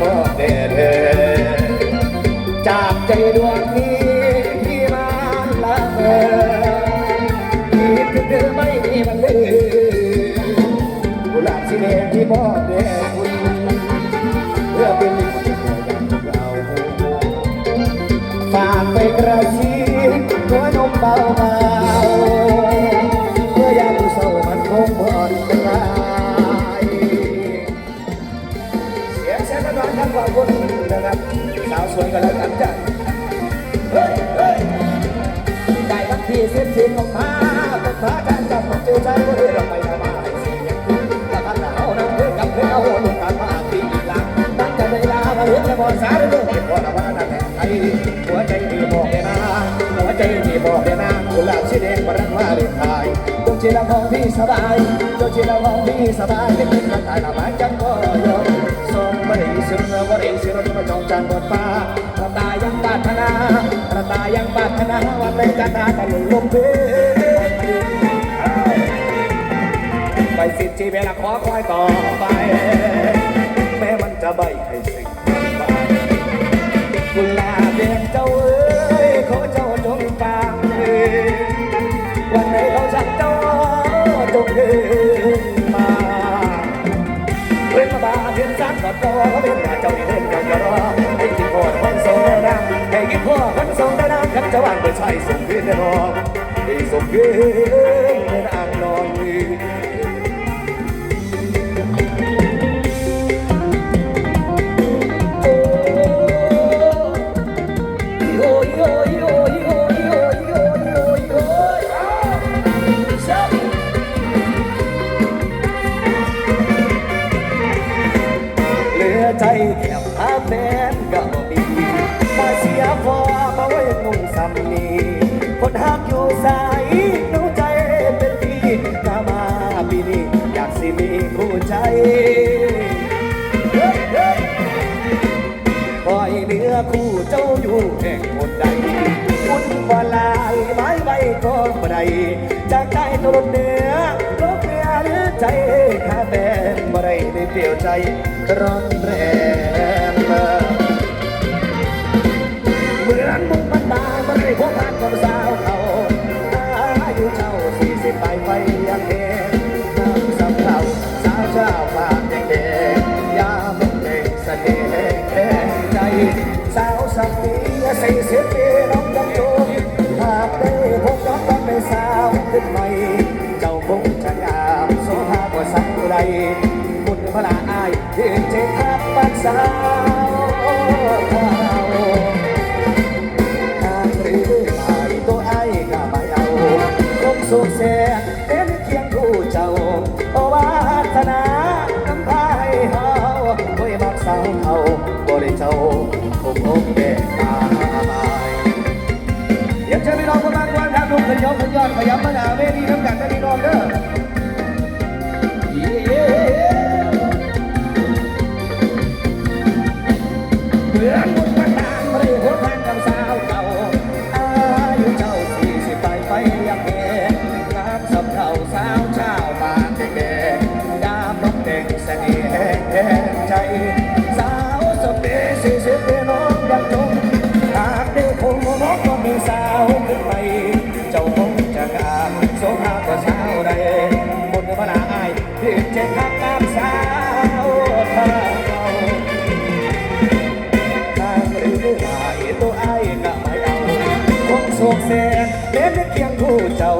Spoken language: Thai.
พ่อแม่เธอจากใจดวงนี้ที่มาละเมอคิดถึงอไม่มีวันเลยกุหลาบสีแดงที่มอบแด่คุณเพื่อเป็นเราฝากไปกระซิบหัวนมเบาๆเพื่อยังเศร้ามันคงผ่อน สาวสวยก็แล้วกันจ้ะเฮ้ยเฮ้ยได้ทั้งที่เส้นชิ้นออกมาเป็นพระการจับของเจ้าใจว่าเฮ้ยเราไปทำไมเสียงคุณตะกันหนาวน้ำเพื่อกับเพื่อเอาลูกการมาตีหลังตั้งใจเวลามาเห็นแล้วบอลสารเรื่งพอละว่านั่นแหละไอ้หัวใจดีบอกเลยนะหัวใจดีบอกเลยนะกุหลาบสีแดงประดังว่าเรียนไทยดวงจิตละของพี่สบายดวงจิตละของพี่สบายเป็นคนถ่ายละมาจังก็ยอม ส่งบริสุทธิ์บริสุทธิ์มาจองจันบนฟ้ากระตายังบาดธนากระตายังบาดธนาวันในจันทราตะลุยลมเพลไปสิทธิเวลาขอคอยต่อไป ก็เป็นมาเจ้าเล่นกันก็รอให้กินพ่อคนทรงได้ดังให้กินพ่อคนทรงได้ดังขันจะวางเปิดใช้ส่งขึ้นแด้รอให้ส่งขึ้นในอ่างนอน อยากสิมีผู้ใจปล่อยเนื้อคู่เจ้าอยู่แห่งคนใดคุณว่าลายไม้ใบก็ปไรจากใจตัวรงเนื้อรบเนื้อหรือใจข้าแบนบ่ได้ได้เปลี่ยวใจร้อนแรง บุญพระอายที่เจ็บทับปักสาวสุขแสนเป็นเคียงคู่เจ้าโอวาสนาน้ำพายเฮาโอ้ยมักสาวเขาบ่ได้เจ้าคงคงแก่ตายอยากจะไปลองประมาณวันครับลุงขยอขยอดขยับมาหนาเวทีน้ำกันนะพี่น้องเด้อ เกแสนเป็นเคียงคู่เจ้า